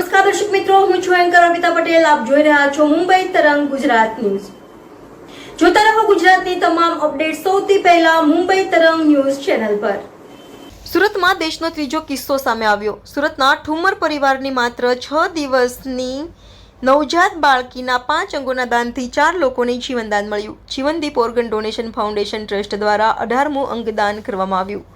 દર્શક મિત્રો, હું છું એન્કર અમિતા પટેલ. આપ જોઈ રહ્યા છો મુંબઈ તરંગ ગુજરાત ન્યૂઝ. જોતા રહો ગુજરાતની તમામ અપડેટ સૌથી પહેલા મુંબઈ તરંગ ન્યૂઝ ચેનલ પર. સુરતમાં દેશનો ત્રીજો કિસ્સો સામે આવ્યો. સુરતના ઠુમર પરિવારની માત્ર છ દિવસની નવજાત બાળકીના પાંચ અંગોના દાનથી ચાર લોકોને જીવનદાન મળ્યું. Jivandeep organ donation foundation trust દ્વારા અઢારમું અંગદાન કરવામાં આવ્યું.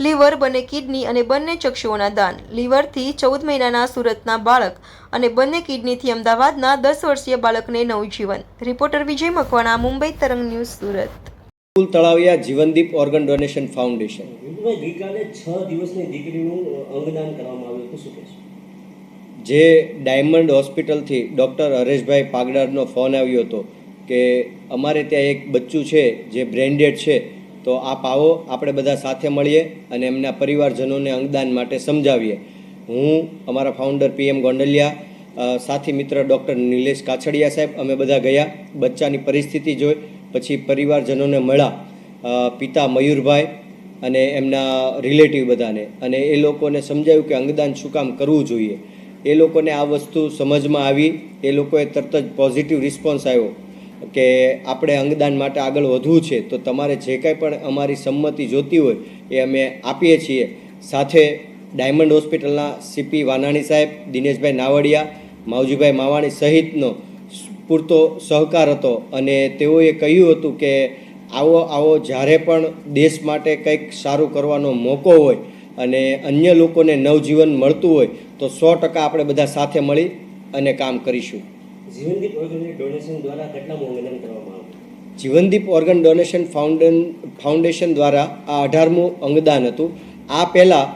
લીવર બંને કિડની અને બંને ચક્ષુઓના દાન. લીવરથી ચૌદ મહિનાના સુરતના બાળક અને બંને કિડનીથી અમદાવાદના દસ વર્ષીય બાળકને નવજીવન રિપોર્ટર વિજય મકવાણા મુંબઈ તરંગ ન્યૂઝ સુરત. કુલ તળાવિયા જીવનદીપ ઓર્ગન ડોનેશન ફાઉન્ડેશન. ગઈકાલે છ દિવસની દીકરીનું અંગદાન કરવામાં આવ્યું હતું. શું કહેશો? જે ડાયમંડ હોસ્પિટલથી ડૉક્ટર હરેશભાઈ પાગડારનો ફોન આવ્યો હતો કે અમારે ત્યાં એક બચ્ચું છે જે બ્રેન્ડેડ છે તો આપ આવો, આપણે બધા સાથે મળીએ અને એમના પરિવારજનોને અંગદાન માટે સમજાવીએ. હું અમારા ફાઉન્ડર પીએમ ગોંડલિયા સાથી મિત્ર ડૉક્ટર નિલેશ કાછડિયા સાહેબ, અમે બધા ગયા, બચ્ચાની પરિસ્થિતિ જોઈ, પછી પરિવારજનોને મળ્યા પિતા મયુરભાઈ અને એમના રિલેટિવ બધાને. અને એ લોકોને સમજાવ્યું કે અંગદાન શું કામ કરવું જોઈએ. એ લોકોને આ વસ્તુ સમજમાં આવી, એ લોકોએ તરત જ પોઝિટિવ રિસ્પોન્સ આવ્યો. કે આપણે અંગદાન માટે આગળ વધવું છે, તો તમારે જે કાંઈ પણ અમારી સંમતિ જોતી હોય એ અમે આપીએ છીએ. સાથે ડાયમંડ હોસ્પિટલના સીપી વાનાણી સાહેબ, દિનેશભાઈ નાવડિયા, માવજીભાઈ માવાણી સહિતનો પૂરતો સહકાર હતો અને તેઓએ કહ્યું હતું કે આવો આવો જ્યારે પણ દેશ માટે કંઈક સારું કરવાનો મોકો હોય અને અન્ય લોકોને નવજીવન મળતું હોય, તો સો ટકા આપણે બધા સાથે મળી અને કામ કરીશું. જીવનદીપ ઓર્ગેનિક ડોનેશન દ્વારા કેટલા અંગદાન કરવામાં આવ્યું? Jivandeep organ donation foundation foundation દ્વારા આ અઢારમું અંગદાન હતું. આ પહેલાં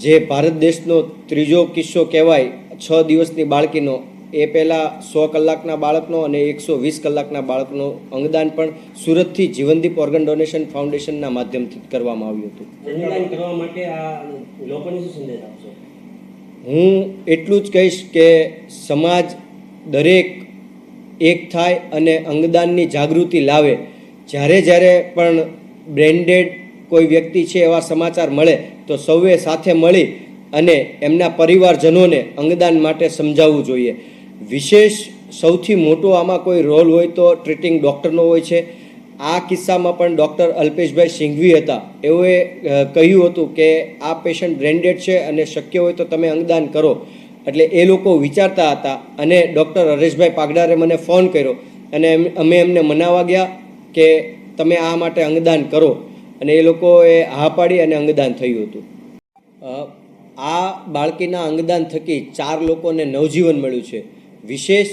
જે ભારત દેશનો ત્રીજો કિસ્સો કહેવાય છ દિવસની બાળકીનો એ પહેલાં સો કલાકના બાળકનો અને એકસો વીસ કલાકના બાળકનો અંગદાન પણ સુરતથી જીવનદીપ ઓર્ગન ડોનેશન ફાઉન્ડેશનના માધ્યમથી કરવામાં આવ્યું હતું. અંગદાન કરવા માટે આ લોકોને શું સંદેશ આપશો? હું એટલું જ કહીશ કે સમાજ દરેક એક થાય અને અંગદાનની જાગૃતિ લાવે. જ્યારે જ્યારે પણ બ્રેન્ડેડ કોઈ વ્યક્તિ છે એવા સમાચાર મળે, તો સૌએ સાથે મળી અને એમના પરિવારજનોને અંગદાન માટે સમજાવવું જોઈએ. વિશેષ સૌથી મોટો આમાં કોઈ રોલ હોય તો ટ્રીટિંગ ડૉક્ટરનો હોય છે. આ કિસ્સામાં પણ ડૉક્ટર અલ્પેશભાઈ સિંઘવી હતા. એઓએ કહ્યું હતું કે આ પેશન્ટ બ્રેન્ડેડ છે અને શક્ય હોય તો તમે અંગદાન કરો. એટલે એ લોકો વિચારતા હતા અને ડૉક્ટર હરેશભાઈ પાગડારે મને ફોન કર્યો અને અમે એમને મનાવવા ગયા કે તમે આ માટે અંગદાન કરો અને એ લોકોએ હા પાડી અને અંગદાન થયું હતું. આ બાળકીના અંગદાન થકી ચાર લોકોને નવજીવન મળ્યું છે. વિશેષ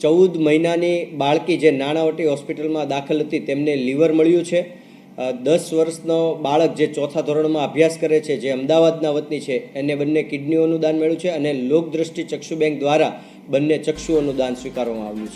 ચૌદ મહિનાની બાળકી જે નાણાવટી હોસ્પિટલમાં દાખલ હતી તેમને લીવર મળ્યું છે. દસ વર્ષનો બાળક જે ચોથા ધોરણમાં અભ્યાસ કરે છે, જે અમદાવાદના વતની છે, એને બંને કિડનીઓનું દાન મળ્યું છે અને લોકદ્રષ્ટિ ચક્ષુ બેંક દ્વારા બંને ચક્ષુઓનું દાન સ્વીકારવામાં આવ્યું છે.